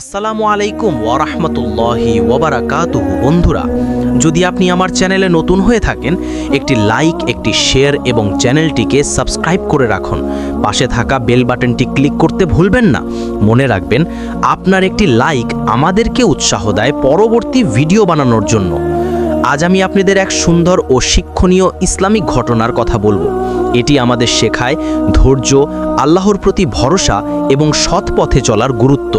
আসসালামু আলাইকুম ওয়ারাহমতুল্লাহি ওয়াবারাকাতুহু বন্ধুরা, যদি আপনি আমার চ্যানেলে নতুন হয়ে থাকেন, একটি লাইক, একটি শেয়ার এবং চ্যানেলটিকে সাবস্ক্রাইব করে রাখুন। পাশে থাকা বেল বাটনটি ক্লিক করতে ভুলবেন না। মনে রাখবেন, আপনার একটি লাইক আমাদেরকে উৎসাহ দেয় পরবর্তী ভিডিও বানানোর জন্য। আজ আমি আপনাদের এক সুন্দর ও শিক্ষণীয় ইসলামিক ঘটনার কথা বলব। এটি আমাদের শেখায় ধৈর্য, আল্লাহর প্রতি ভরসা এবং সৎ পথে চলার গুরুত্ব।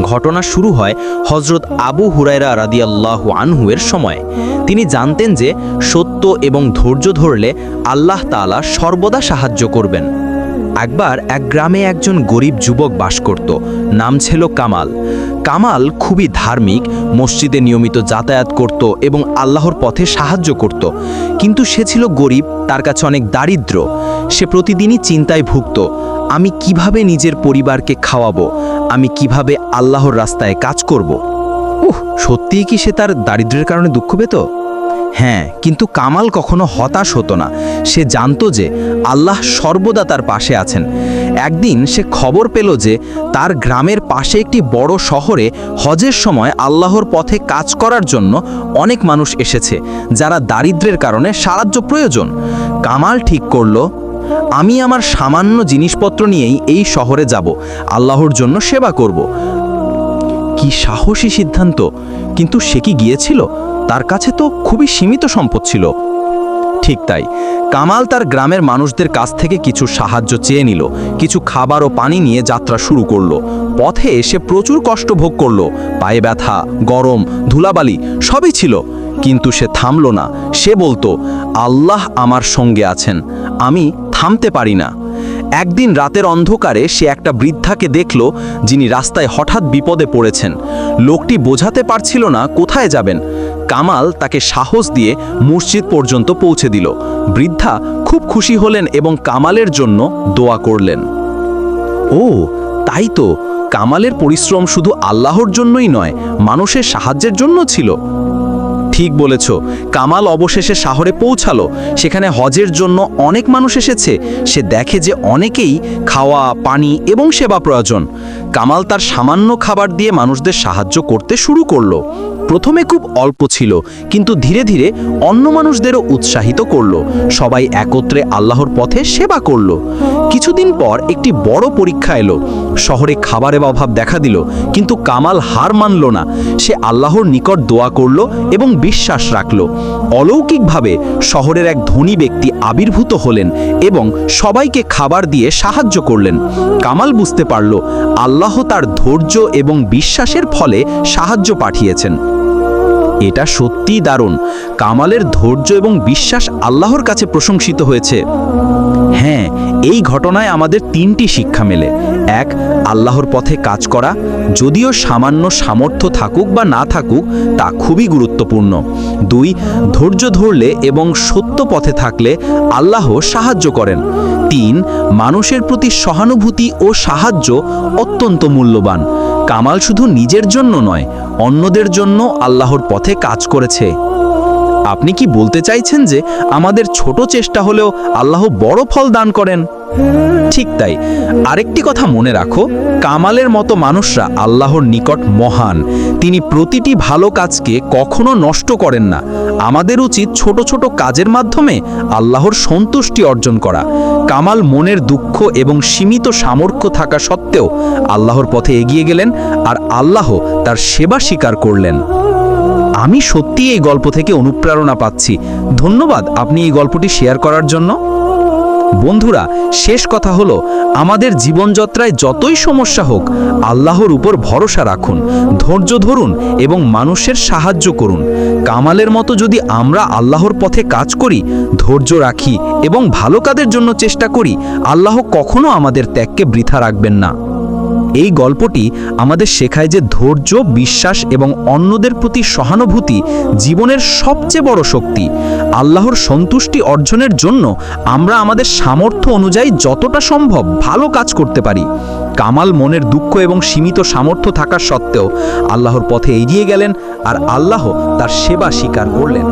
ঘটনা শুরু হয় হজরত আবু হুরায়রা রাদিয়াল্লাহু আনহুয়ের সময়। তিনি জানতেন যে সত্য এবং ধৈর্য ধরলে আল্লাহ তাআলা সর্বদা সাহায্য করবেন। একবার এক গ্রামে একজন গরিব যুবক বাস করত, নাম ছিল কামাল। কামাল খুবই ধার্মিক, মসজিদে নিয়মিত যাতায়াত করত এবং আল্লাহর পথে সাহায্য করত। কিন্তু সে ছিল গরিব, তার কাছে অনেক দারিদ্র। সে প্রতিদিনই চিন্তায় ভুগত, আমি কীভাবে নিজের পরিবারকে খাওয়াবো? আমি কীভাবে আল্লাহর রাস্তায় কাজ করব? উহ, সত্যিই কি সে তার দারিদ্র্যের কারণে দুঃখ পেত? হ্যাঁ কিন্তু কামাল কখনো হতাশ হতো না। সে জানতো যে আল্লাহ সর্বদা তার পাশে আছেন। একদিন সে খবর পেল যে তার গ্রামের পাশে একটি বড় শহরে হজের সময় আল্লাহর পথে কাজ করার জন্য অনেক মানুষ এসেছে, যারা দারিদ্র্যের কারণে সাহায্য প্রয়োজন। কামাল ঠিক করল আমি আমার সামান্য জিনিসপত্র নিয়েই এই শহরে যাব। আল্লাহর জন্য সেবা করব। কি সাহসী সিদ্ধান্ত। কিন্তু সে কি গিয়েছিল? তার কাছে তো খুবই সীমিত সম্পদ ছিল। ঠিক তাই, কামাল তার গ্রামের মানুষদের কাছ থেকে কিছু সাহায্য চেয়ে নিল, কিছু খাবার ও পানি নিয়ে যাত্রা শুরু করল। পথে সে প্রচুর কষ্ট ভোগ করল। পায়ে ব্যথা, গরম, ধুলাবালি, সবই ছিল। কিন্তু সে থামল না। সে বলতো, আল্লাহ আমার সঙ্গে আছেন। আমি থামতে পারি না। একদিন রাতের অন্ধকারে সে একটা বৃদ্ধাকে দেখল, যিনি রাস্তায় হঠাৎ বিপদে পড়েছেন। লোকটি বোঝাতে পারছিল না কোথায় যাবেন। কামাল তাকে সাহস দিয়ে মসজিদ পর্যন্ত পৌঁছে দিল। বৃদ্ধা খুব খুশি হলেন এবং কামালের জন্য দোয়া করলেন। ও, তাই তো। কামালের পরিশ্রম শুধু আল্লাহর জন্যই নয়, মানুষের সাহায্যের জন্য ছিল। ঠিক বলেছ। কামাল অবশেষে শহরে পৌঁছালো। সেখানে হজের জন্য অনেক মানুষ এসেছে। সে দেখে যে অনেকেই খাওয়া, পানি এবং সেবা প্রয়োজন। কামাল তার সামান্য খাবার দিয়ে মানুষদের সাহায্য করতে শুরু করল। প্রথমে খুব অল্প ছিল, কিন্তু ধীরে ধীরে অন্য মানুষদেরও উৎসাহিত করল। সবাই একত্রে আল্লাহর পথে সেবা করল। কিছুদিন পর একটি বড় পরীক্ষা এলো। শহরে খাবারের অভাব দেখা দিল, কিন্তু কামাল হার মানল না। সে আল্লাহর নিকট দোয়া করল এবং বিশ্বাস রাখল। অলৌকিকভাবে শহরের এক ধনী ব্যক্তি আবির্ভূত হলেন এবং সবাইকে খাবার দিয়ে সাহায্য করলেন। কামাল বুঝতে পারল, আল্লাহ তার ধৈর্য এবং বিশ্বাসের ফলে সাহায্য পাঠিয়েছেন। এটা সত্যিই দারুণ। কামালের ধৈর্য এবং বিশ্বাস আল্লাহর কাছে প্রশংসিত হয়েছে। হ্যাঁ এই ঘটনায় আমাদের তিনটি শিক্ষা মেলে। এক, আল্লাহর পথে কাজ করা। যদিও সামান্য সামর্থ্য থাকুক বা না থাকুক, তা খুবই গুরুত্বপূর্ণ। দুই, ধৈর্য ধরলে এবং সত্য পথে থাকলে আল্লাহ সাহায্য করেন। তিন, মানুষের প্রতি সহানুভূতি ও সাহায্য অত্যন্ত মূল্যবান। কামাল শুধু নিজের জন্য নয় অন্যদের জন্য আল্লাহর পথে কাজ করেছে। আপনি কি বলতে চাইছেন যে আমাদের ছোট চেষ্টা হলেও আল্লাহ বড় ফল দান করেন? ঠিক তাই। আরেকটি কথা মনে রাখো, কামালের মতো মানুষরা আল্লাহর নিকট মহান। তিনি প্রতিটি ভালো কাজকে কখনো নষ্ট করেন না। আমাদের উচিত ছোট ছোট কাজের মাধ্যমে আল্লাহর সন্তুষ্টি অর্জন করা। কামাল মনের দুঃখ এবং সীমিত সামর্থ্য থাকা সত্ত্বেও আল্লাহর পথে এগিয়ে গেলেন আর আল্লাহ তার সেবা স্বীকার করলেন। আমি সত্যি এই গল্প থেকে অনুপ্রেরণা পাচ্ছি। ধন্যবাদ আপনি এই গল্পটি শেয়ার করার জন্য। বন্ধুরা, শেষ কথা হলো, আমাদের জীবনযাত্রায় যতই সমস্যা হোক, আল্লাহর উপর ভরসা রাখুন, ধৈর্য ধরুন এবং মানুষের সাহায্য করুন। কামালের মতো যদি আমরা আল্লাহর পথে কাজ করি, ধৈর্য রাখি এবং ভালো কাজের জন্য চেষ্টা করি, আল্লাহ কখনো আমাদের ত্যাগকে বৃথা রাখবেন না। এই গল্পটি আমাদের শেখায় যে ধৈর্য, বিশ্বাস এবং অন্যদের প্রতি সহানুভূতি জীবনের সবচেয়ে বড় শক্তি। আল্লাহর সন্তুষ্টি অর্জনের জন্য আমরা আমাদের সামর্থ্য অনুযায়ী যতটা সম্ভব ভালো কাজ করতে পারি। কামাল মনের দুঃখ এবং সীমিত সামর্থ্য থাকা সত্ত্বেও আল্লাহর পথে এগিয়ে গেলেন আর আল্লাহ তার সেবা স্বীকার করলেন।